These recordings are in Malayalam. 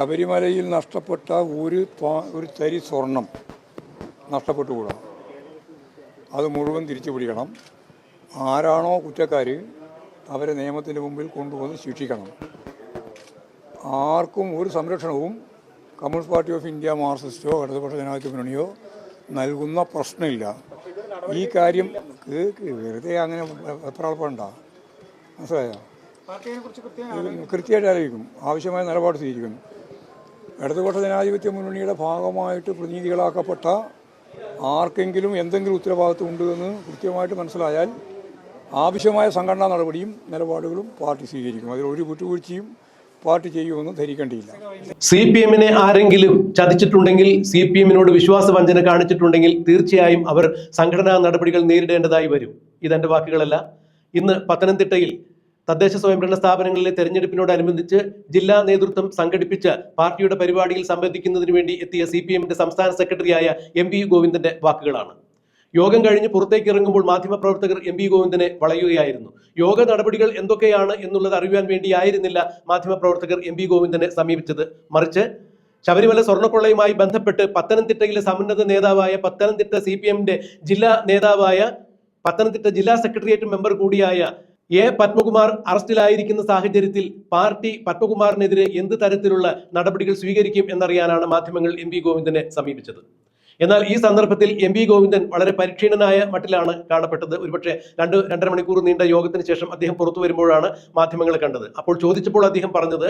ശബരിമലയിൽ നഷ്ടപ്പെട്ട ഒരു ഒരു തരി സ്വർണം നഷ്ടപ്പെട്ടുകൂടാ. അത് മുഴുവൻ തിരിച്ചു പിടിക്കണം. ആരാണോ കുറ്റക്കാർ അവരെ നിയമത്തിന്റെ മുമ്പിൽ കൊണ്ടുവന്ന് ശിക്ഷിക്കണം. ആർക്കും ഒരു സംരക്ഷണവും കമ്മ്യൂണിസ്റ്റ് പാർട്ടി ഓഫ് ഇന്ത്യ മാർക്സിസ്റ്റോ ഇടതുപക്ഷ ജനാധിപത്യ മുന്നണിയോ നൽകുന്ന പ്രശ്നമില്ല. ഈ കാര്യം വെറുതെ അങ്ങനെ എപ്രാളപ്പെടണ്ട മനസ്സിലായോ? കൃത്യമായിട്ട് അറിയിക്കും ആവശ്യമായ നിലപാട് സ്വീകരിക്കും. ഇടതുപക്ഷ ജനാധിപത്യ മുന്നണിയുടെ ഭാഗമായിട്ട് പ്രതിനിധികളാക്കപ്പെട്ട ആർക്കെങ്കിലും എന്തെങ്കിലും ഉത്തരവാദിത്വം ഉണ്ട് എന്ന് കൃത്യമായിട്ട് മനസ്സിലായാൽ ആവശ്യമായ സംഘടനാ നടപടിയും നിലപാടുകളും പാർട്ടി സ്വീകരിക്കും. അതിൽ ഒരു വിട്ടുവീഴ്ചയും പാർട്ടി ചെയ്യുമെന്ന് ധരിക്കേണ്ടിയില്ല. സി പി എമ്മിനെ ആരെങ്കിലും ചതിച്ചിട്ടുണ്ടെങ്കിൽ സി പി എമ്മിനോട് വിശ്വാസ വഞ്ചന കാണിച്ചിട്ടുണ്ടെങ്കിൽ തീർച്ചയായും അവർ സംഘടനാ നടപടികൾ നേരിടേണ്ടതായി വരും. ഇതെന്റെ വാക്കുകളല്ല. ഇന്ന് പത്തനംതിട്ടയിൽ തദ്ദേശ സ്വയംഭരണ സ്ഥാപനങ്ങളിലെ തെരഞ്ഞെടുപ്പിനോടനുബന്ധിച്ച് ജില്ലാ നേതൃത്വം സംഘടിപ്പിച്ച പാർട്ടിയുടെ പരിപാടിയിൽ സംബന്ധിക്കുന്നതിന് വേണ്ടി എത്തിയ സി പി എമ്മിന്റെ സംസ്ഥാന സെക്രട്ടറിയായ എം വി ഗോവിന്ദന്റെ വാക്കുകളാണ്. യോഗം കഴിഞ്ഞ് പുറത്തേക്ക് ഇറങ്ങുമ്പോൾ മാധ്യമപ്രവർത്തകർ എം വി ഗോവിന്ദനെ വളയുകയായിരുന്നു. യോഗ നടപടികൾ എന്തൊക്കെയാണ് എന്നുള്ളത് അറിയുവാൻ വേണ്ടിയായിരുന്നില്ല മാധ്യമപ്രവർത്തകർ എം വി ഗോവിന്ദനെ സമീപിച്ചത്. മറിച്ച് ശബരിമല സ്വർണക്കൊള്ളയുമായി ബന്ധപ്പെട്ട് പത്തനംതിട്ടയിലെ സമുന്നത നേതാവായ പത്തനംതിട്ട സി പി ജില്ലാ നേതാവായ പത്തനംതിട്ട ജില്ലാ സെക്രട്ടേറിയറ്റ് മെമ്പർ കൂടിയായ എ പത്മകുമാർ അറസ്റ്റിലായിരിക്കുന്ന സാഹചര്യത്തിൽ പാർട്ടി പത്മകുമാറിനെതിരെ എന്ത് തരത്തിലുള്ള നടപടികൾ സ്വീകരിക്കും എന്നറിയാനാണ് മാധ്യമങ്ങൾ എം വി ഗോവിന്ദനെ സമീപിച്ചത്. എന്നാൽ ഈ സന്ദർഭത്തിൽ എം വി ഗോവിന്ദൻ വളരെ പരിക്ഷീണനായ മട്ടിലാണ് കാണപ്പെട്ടത്. ഒരുപക്ഷെ രണ്ട് രണ്ടര മണിക്കൂർ നീണ്ട യോഗത്തിന് ശേഷം അദ്ദേഹം പുറത്തു വരുമ്പോഴാണ് മാധ്യമങ്ങളെ കണ്ടത്. അപ്പോൾ ചോദിച്ചപ്പോൾ അദ്ദേഹം പറഞ്ഞത്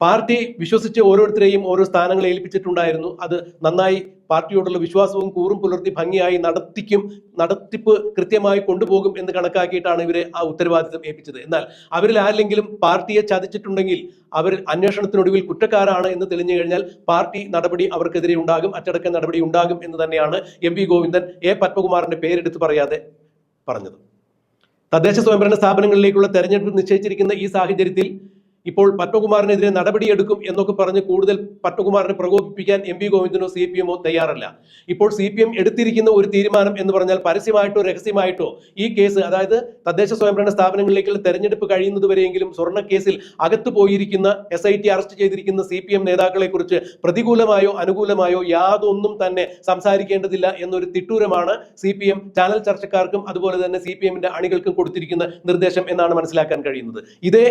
പാർട്ടി വിശ്വസിച്ച് ഓരോരുത്തരെയും ഓരോ സ്ഥാനങ്ങൾ ഏൽപ്പിച്ചിട്ടുണ്ടായിരുന്നു. അത് നന്നായി പാർട്ടിയോടുള്ള വിശ്വാസവും കൂറും പുലർത്തി ഭംഗിയായി നടത്തിക്കും നടത്തിപ്പ് കൃത്യമായി കൊണ്ടുപോകും എന്ന് കണക്കാക്കിയിട്ടാണ് ഇവരെ ആ ഉത്തരവാദിത്തം ഏൽപ്പിച്ചത്. എന്നാൽ അവരിൽ ആരെങ്കിലും പാർട്ടിയെ ചതിച്ചിട്ടുണ്ടെങ്കിൽ അവർ അന്വേഷണത്തിനൊടുവിൽ കുറ്റക്കാരാണ് എന്ന് തെളിഞ്ഞു കഴിഞ്ഞാൽ പാർട്ടി നടപടി അവർക്കെതിരെ ഉണ്ടാകും അച്ചടക്ക നടപടി ഉണ്ടാകും എന്ന് തന്നെയാണ് എം വി ഗോവിന്ദൻ എ പത്മകുമാറിന്റെ പേരെടുത്ത് പറയാതെ പറഞ്ഞത്. തദ്ദേശ സ്വയംഭരണ സ്ഥാപനങ്ങളിലേക്കുള്ള തെരഞ്ഞെടുപ്പ് നിശ്ചയിച്ചിരിക്കുന്ന ഈ സാഹചര്യത്തിൽ ഇപ്പോൾ പത്മകുമാറിനെതിരെ നടപടിയെടുക്കും എന്നൊക്കെ പറഞ്ഞ് കൂടുതൽ പത്മകുമാറിനെ പ്രകോപിപ്പിക്കാൻ എം പി ഗോവിന്ദനോ സി പി എമ്മോ തയ്യാറല്ല. ഇപ്പോൾ സി പി എം എടുത്തിരിക്കുന്ന ഒരു തീരുമാനം എന്ന് പറഞ്ഞാൽ പരസ്യമായിട്ടോ രഹസ്യമായിട്ടോ ഈ കേസ് അതായത് തദ്ദേശ സ്വയംഭരണ സ്ഥാപനങ്ങളിലേക്കുള്ള തെരഞ്ഞെടുപ്പ് കഴിയുന്നതുവരെയെങ്കിലും സ്വർണ കേസിൽ അകത്തു പോയിരിക്കുന്ന എസ് ഐ ടി അറസ്റ്റ് ചെയ്തിരിക്കുന്ന സി പി എം നേതാക്കളെ കുറിച്ച് പ്രതികൂലമായോ അനുകൂലമായോ യാതൊന്നും തന്നെ സംസാരിക്കേണ്ടതില്ല എന്നൊരു തിട്ടൂരമാണ് സി പി എം ചാനൽ ചർച്ചക്കാർക്കും അതുപോലെ തന്നെ സി പി എമ്മിന്റെ അണികൾക്കും കൊടുത്തിരിക്കുന്ന നിർദ്ദേശം എന്നാണ് മനസ്സിലാക്കാൻ കഴിയുന്നത്. ഇതേ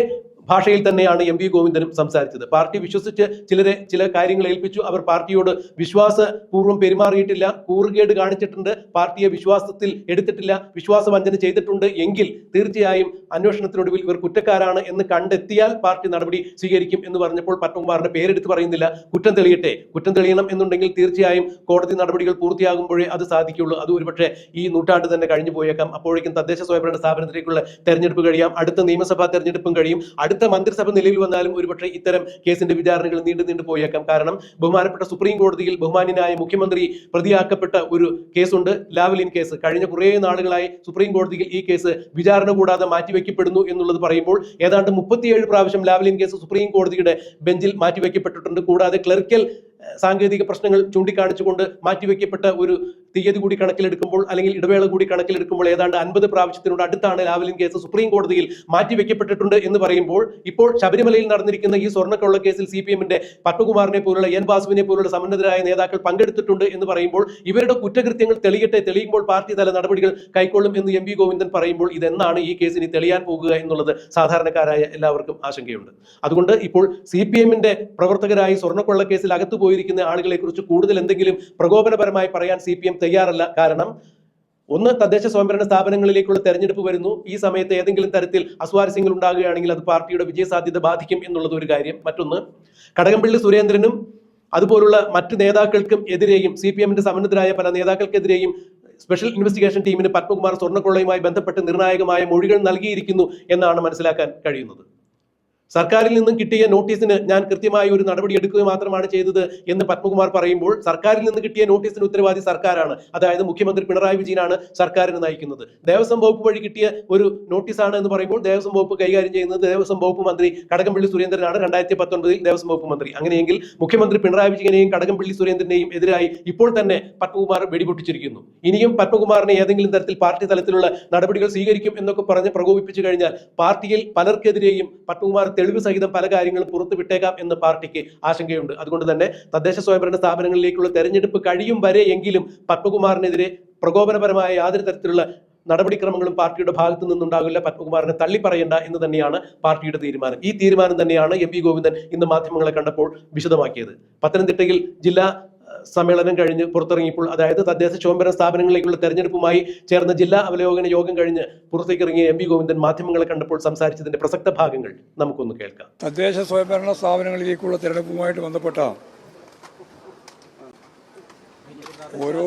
ഭാഷയിൽ തന്നെയാണ് എം വി ഗോവിന്ദനും സംസാരിച്ചത്. പാർട്ടി വിശ്വസിച്ച് ചിലരെ ചില കാര്യങ്ങൾ ഏൽപ്പിച്ചു. അവർ പാർട്ടിയോട് വിശ്വാസപൂർവം പെരുമാറിയിട്ടില്ല. കൂറുകേട് കാണിച്ചിട്ടുണ്ട്. പാർട്ടിയെ വിശ്വാസത്തിൽ എടുത്തിട്ടില്ല. വിശ്വാസവഞ്ചന ചെയ്തിട്ടുണ്ട് എങ്കിൽ തീർച്ചയായും അന്വേഷണത്തിനൊടുവിൽ ഇവർ കുറ്റക്കാരാണ് എന്ന് കണ്ടെത്തിയാൽ പാർട്ടി നടപടി സ്വീകരിക്കും എന്ന് പറഞ്ഞപ്പോൾ പത്മകുമാറിന്റെ പേരെടുത്ത് പറയുന്നില്ല. കുറ്റം തെളിയട്ടെ. കുറ്റം തെളിയണം എന്നുണ്ടെങ്കിൽ തീർച്ചയായും കോടതി നടപടികൾ പൂർത്തിയാകുമ്പോഴേ അത് സാധിക്കുള്ളൂ. അത് ഒരുപക്ഷെ ഈ നൂറ്റാണ്ട് തന്നെ കഴിഞ്ഞു പോയേക്കാം അപ്പോഴേക്കും തദ്ദേശ സ്വയംഭരണ സ്ഥാപനത്തിലേക്കുള്ള തെരഞ്ഞെടുപ്പ് കഴിയാം. അടുത്ത നിയമസഭാ തെരഞ്ഞെടുപ്പും കഴിയും. അടുത്ത മന്ത്രിസഭ നിലവിൽ വന്നാലും ഒരുപക്ഷെ ഇത്തരം കേസിന്റെ വിചാരണകൾ നീണ്ടു നീണ്ടു പോയേക്കാം. കാരണം ബഹുമാനപ്പെട്ട സുപ്രീം കോടതിയിൽ ബഹുമാന്യനായ മുഖ്യമന്ത്രി പ്രതിയാക്കപ്പെട്ട ഒരു കേസുണ്ട് ലാവലിൻ കേസ്. കഴിഞ്ഞ കുറേ നാളുകളായി സുപ്രീം കോടതിയിൽ ഈ കേസ് വിചാരണ കൂടാതെ മാറ്റിവെക്കപ്പെടുന്നു എന്നുള്ളത് പറയുമ്പോൾ ഏതാണ്ട് മുപ്പത്തിയേഴ് പ്രാവശ്യം ലാവലിൻ കേസ് സുപ്രീം കോടതിയുടെ ബെഞ്ചിൽ മാറ്റിവെക്കപ്പെട്ടിട്ടുണ്ട്. കൂടാതെ ക്ലറിക്കൽ ഏഹ്, സാങ്കേതിക പ്രശ്നങ്ങൾ ചൂണ്ടിക്കാണിച്ചുകൊണ്ട് മാറ്റിവെക്കപ്പെട്ട ഒരു തീയതി കൂടി കണക്കിലെടുക്കുമ്പോൾ അല്ലെങ്കിൽ ഇടവേള കൂടി കണക്കിലെടുക്കുമ്പോൾ ഏതാണ്ട് അൻപത് പ്രാവശ്യത്തിനോട് അടുത്താണ് ലാവലിൻ കേസ് സുപ്രീം കോടതിയിൽ മാറ്റിവെക്കപ്പെട്ടിട്ടുണ്ട് എന്ന് പറയുമ്പോൾ ഇപ്പോൾ ശബരിമലയിൽ നടന്നിരിക്കുന്ന ഈ സ്വർണക്കൊള്ള കേസിൽ സി പി എമ്മിന്റെ പത്മകുമാറിനെ പോലുള്ള എൻ വാസുവിനെ പോലുള്ള സമന്നതരായ നേതാക്കൾ പങ്കെടുത്തിട്ടുണ്ട് എന്ന് പറയുമ്പോൾ ഇവരുടെ കുറ്റകൃത്യങ്ങൾ തെളിയട്ടെ തെളിയുമ്പോൾ പാർട്ടി തല നടപടികൾ കൈക്കൊള്ളും എന്ന് എം വി ഗോവിന്ദൻ പറയുമ്പോൾ ഇതെന്നാണ് ഈ കേസിന് തെളിയാൻ പോകുക എന്നുള്ളത് സാധാരണക്കാരായ എല്ലാവർക്കും ആശങ്കയുണ്ട്. അതുകൊണ്ട് ഇപ്പോൾ സി പി എമ്മിന്റെ പ്രവർത്തകരായി സ്വർണക്കൊള്ള കേസിൽ അകത്തു പോയിരിക്കുന്ന ആളുകളെ കുറിച്ച് കൂടുതൽ എന്തെങ്കിലും പ്രകോപനപരമായി പറയാൻ സി പി എം തയ്യാറല്ല. കാരണം ഒന്ന് തദ്ദേശ സ്വയംഭരണ സ്ഥാപനങ്ങളിലേക്കുള്ള തെരഞ്ഞെടുപ്പ് വരുന്നു. ഈ സമയത്ത് ഏതെങ്കിലും തരത്തിൽ അസ്വാരസ്യങ്ങൾ ഉണ്ടാകുകയാണെങ്കിൽ അത് പാർട്ടിയുടെ വിജയസാധ്യത ബാധിക്കും എന്നുള്ളത് ഒരു കാര്യം. മറ്റൊന്ന് കടകംപള്ളി സുരേന്ദ്രനും അതുപോലുള്ള മറ്റ് നേതാക്കൾക്കും എതിരെയും സി പി എമ്മിന്റെ സമന്നതരായ പല നേതാക്കൾക്കെതിരെയും സ്പെഷ്യൽ ഇൻവെസ്റ്റിഗേഷൻ ടീമിന് പത്മകുമാർ സ്വർണക്കൊള്ളയുമായി ബന്ധപ്പെട്ട് നിർണായകമായ മൊഴികൾ നൽകിയിരിക്കുന്നു എന്നാണ് മനസ്സിലാക്കാൻ കഴിയുന്നത്. സർക്കാരിൽ നിന്നും കിട്ടിയ നോട്ടീസിന് ഞാൻ കൃത്യമായ ഒരു നടപടി എടുക്കുക മാത്രമാണ് ചെയ്തത് എന്ന് പത്മകുമാർ പറയുമ്പോൾ സർക്കാരിൽ നിന്ന് കിട്ടിയ നോട്ടീസിന് ഉത്തരവാദി സർക്കാരാണ്. അതായത് മുഖ്യമന്ത്രി പിണറായി വിജയനാണ് സർക്കാരിനെ നയിക്കുന്നത്. ദേവസ്വം വകുപ്പ് വഴി കിട്ടിയ ഒരു നോട്ടീസാണ് എന്ന് പറയുമ്പോൾ ദേവസ്വം വകുപ്പ് കൈകാര്യം ചെയ്യുന്നത് ദേവസ്വം വകുപ്പ് മന്ത്രി കടകംപള്ളി സുരേന്ദ്രനാണ്. രണ്ടായിരത്തി പത്തൊൻപതിൽ ദേവസ്വം വകുപ്പ് മന്ത്രി. അങ്ങനെയെങ്കിൽ മുഖ്യമന്ത്രി പിണറായി വിജയനെയും കടകംപള്ളി സുരേന്ദ്രനെയും എതിരായി ഇപ്പോൾ തന്നെ പത്മകുമാർ വെടിപൊട്ടിച്ചിരിക്കുന്നു. ഇനിയും പത്മകുമാറിനെ ഏതെങ്കിലും തരത്തിൽ പാർട്ടി തലത്തിലുള്ള നടപടികൾ സ്വീകരിക്കും എന്നൊക്കെ പറഞ്ഞ് പ്രകോപിപ്പിച്ചു കഴിഞ്ഞാൽ പാർട്ടിയിൽ പലർക്കെതിരെയും പത്മകുമാർ തെളിവ് സഹിതം പല കാര്യങ്ങളും പുറത്തു വിട്ടേക്കാം എന്ന് പാർട്ടിക്ക് ആശങ്കയുണ്ട്. അതുകൊണ്ട് തന്നെ തദ്ദേശ സ്വയംഭരണ സ്ഥാപനങ്ങളിലേക്കുള്ള തെരഞ്ഞെടുപ്പ് കഴിയും വരെ എങ്കിലും പത്മകുമാറിനെതിരെ പ്രകോപനപരമായ യാതൊരു തരത്തിലുള്ള നടപടിക്രമങ്ങളും പാർട്ടിയുടെ ഭാഗത്തു നിന്നുണ്ടാകില്ല. പത്മകുമാറിനെ തള്ളിപ്പറയേണ്ട എന്ന് തന്നെയാണ് പാർട്ടിയുടെ തീരുമാനം. ഈ തീരുമാനം തന്നെയാണ് എം പി ഗോവിന്ദൻ ഇന്ന് മാധ്യമങ്ങളെ കണ്ടപ്പോൾ വിശദമാക്കിയത്. പത്തനംതിട്ടയിൽ ജില്ലാ സമ്മേളനം കഴിഞ്ഞ് പുറത്തിറങ്ങിയപ്പോൾ അതായത് തദ്ദേശ സ്വയംഭരണ സ്ഥാപനങ്ങളിലേക്കുള്ള തെരഞ്ഞെടുപ്പുമായി ചേർന്ന ജില്ലാ അവലോകന യോഗം കഴിഞ്ഞ് പുറത്തേക്കിറങ്ങിയ എം പി ഗോവിന്ദൻ മാധ്യമങ്ങളെ കണ്ടപ്പോൾ സംസാരിച്ചതിന്റെ പ്രസക്ത ഭാഗങ്ങൾ നമുക്കൊന്ന് കേൾക്കാം. തദ്ദേശ സ്വയംഭരണ സ്ഥാപനങ്ങളിലേക്കുള്ള തെരഞ്ഞെടുപ്പുമായിട്ട് ബന്ധപ്പെട്ട ഓരോ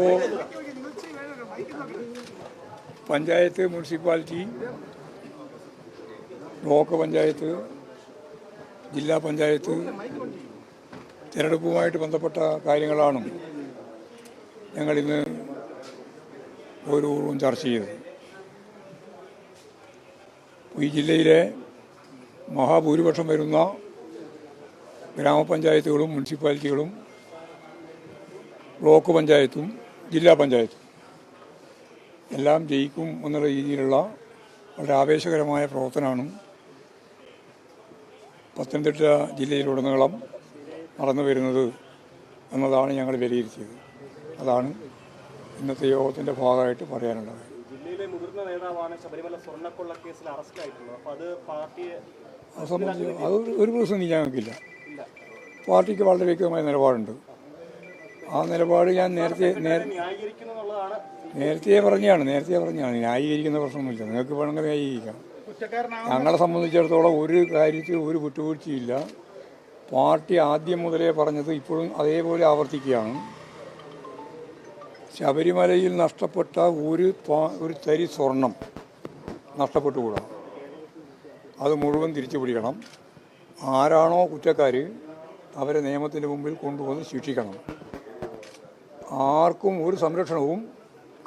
പഞ്ചായത്ത് മുനിസിപ്പാലിറ്റി ബ്ലോക്ക് പഞ്ചായത്ത് ജില്ലാ പഞ്ചായത്ത് തിരഞ്ഞെടുപ്പുമായിട്ട് ബന്ധപ്പെട്ട കാര്യങ്ങളാണ് ഞങ്ങളിന്ന് ഓരോന്നും ചർച്ച ചെയ്തത്. ഈ ജില്ലയിലെ മഹാഭൂരിപക്ഷം വരുന്ന ഗ്രാമപഞ്ചായത്തുകളും മുനിസിപ്പാലിറ്റികളും ബ്ലോക്ക് പഞ്ചായത്തും ജില്ലാ പഞ്ചായത്തും എല്ലാം ജയിക്കും എന്നുള്ള രീതിയിലുള്ള വളരെ ആവേശകരമായ പ്രവർത്തനമാണ് പത്തനംതിട്ട ജില്ലയിലുടനീളം നടന്നു വരുന്നത് എന്നതാണ് ഞങ്ങൾ വിലയിരുത്തിയത്. അതാണ് ഇന്നത്തെ യോഗത്തിന്റെ ഭാഗമായിട്ട് പറയാനുള്ളത്. ജില്ലയിലെ മുതിർന്ന നേതാവാണ് ശബരിമല സ്വർണക്കൊള്ള കേസിൽ അറസ്റ്റിലായിട്ടുള്ളത് അപ്പൊ അത് പാർട്ടിയെ അത് സംബന്ധിച്ച് അത് ഒരു- പ്രശ്നം ഞങ്ങൾക്കില്ല പാർട്ടിക്ക് വളരെ വ്യക്തമായ നിലപാടുണ്ട്. ആ നിലപാട് ഞാൻ നേരത്തെ നേരത്തെ പറഞ്ഞാണ് നേരത്തെ പറഞ്ഞാണ്. ന്യായീകരിക്കുന്ന പ്രശ്നമൊന്നുമില്ല. നിങ്ങൾക്ക് വേണമെങ്കിൽ ന്യായീകരിക്കാം. ഞങ്ങളെ സംബന്ധിച്ചിടത്തോളം ഒരു കാര്യത്തിൽ ഒരു വിട്ടുവീഴ്ചയില്ല പാർട്ടി ആദ്യം മുതലേ പറഞ്ഞത് ഇപ്പോഴും അതേപോലെ ആവർത്തിക്കുകയാണ്. ശബരിമലയിൽ നഷ്ടപ്പെട്ട ഒരു ഒരു തരി സ്വർണം നഷ്ടപ്പെട്ടുകൂടാ. അത് മുഴുവൻ തിരിച്ചു പിടിക്കണം. ആരാണോ കുറ്റക്കാർ അവരെ നിയമത്തിന്റെ മുമ്പിൽ കൊണ്ടുവന്ന് ശിക്ഷിക്കണം. ആർക്കും ഒരു സംരക്ഷണവും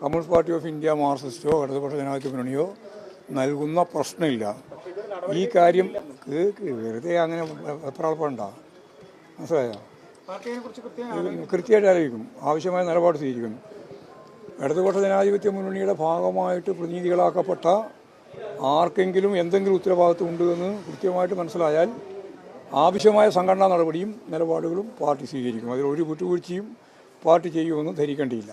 കമ്മ്യൂണിസ്റ്റ് പാർട്ടി ഓഫ് ഇന്ത്യ മാർക്സിസ്റ്റോ ഇടതുപക്ഷ ജനാധിപത്യ മുന്നണിയോ നൽകുന്ന പ്രശ്നമില്ല. ഈ കാര്യം വെറുതെ അങ്ങനെ എപ്രാളപ്പെടണ്ട മനസ്സിലായോ? കൃത്യമായിട്ട് അറിയിക്കും. ആവശ്യമായ നിലപാട് സ്വീകരിക്കും. ഇടതുപക്ഷ ജനാധിപത്യ മുന്നണിയുടെ ഭാഗമായിട്ട് പ്രതിനിധികളാക്കപ്പെട്ട ആർക്കെങ്കിലും എന്തെങ്കിലും ഉത്തരവാദിത്വം ഉണ്ട് എന്ന് കൃത്യമായിട്ട് മനസ്സിലായാൽ ആവശ്യമായ സംഘടനാ നടപടിയും നിലപാടുകളും പാർട്ടി സ്വീകരിക്കും. അതിൽ ഒരു വിട്ടുവീഴ്ചയും പാർട്ടി ചെയ്യുമെന്ന് ധരിക്കേണ്ടിയില്ല.